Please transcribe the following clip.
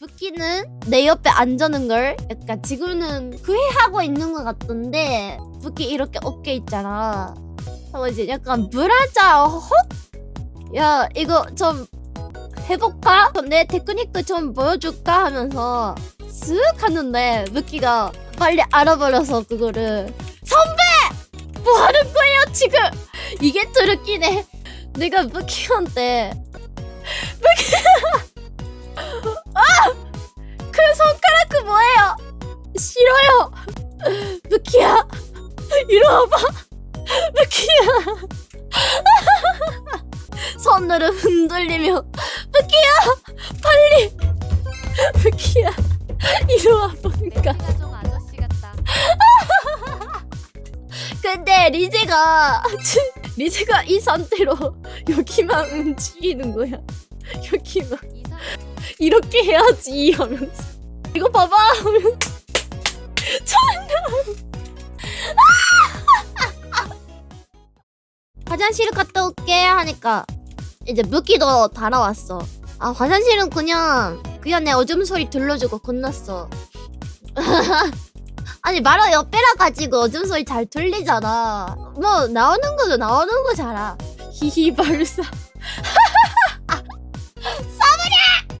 부키는 내 옆에 앉는 걸 약간 지금은 후회하고 있는 것 같던데 부키 이렇게 어깨 있잖아. 하고 이제 약간 브라자 혹? 야 이거 좀 해볼까? 내 테크닉도 좀 보여줄까 하면서 쓱 하는데 부키가 빨리 알아버려서 그거를 선배! 뭐 하는 거예요 지금? 이게 트르키네. 내가 부키한테 싫어요. 무키야, 이리 와봐. 무키야. 손으로 흔들리며 무키야, 빨리. 무키야, 이리 와보니까. 멘트가 좀 아저씨 같다. 근데 리제가 리제가 이 상태로 여기만 움직이는 거야. 여기만. 이상 이렇게 해야지 하면서 이거 봐봐 하면 화장실 갔다 올게 하니까 이제 무기도 달아왔어. 아 화장실은 그냥 그냥 내 오줌 소리 들려주고 건넜어. 아니 바로 옆에라 가지고 오줌 소리 잘 들리잖아. 뭐 나오는 거도 나오는 거잖아. 히히 발사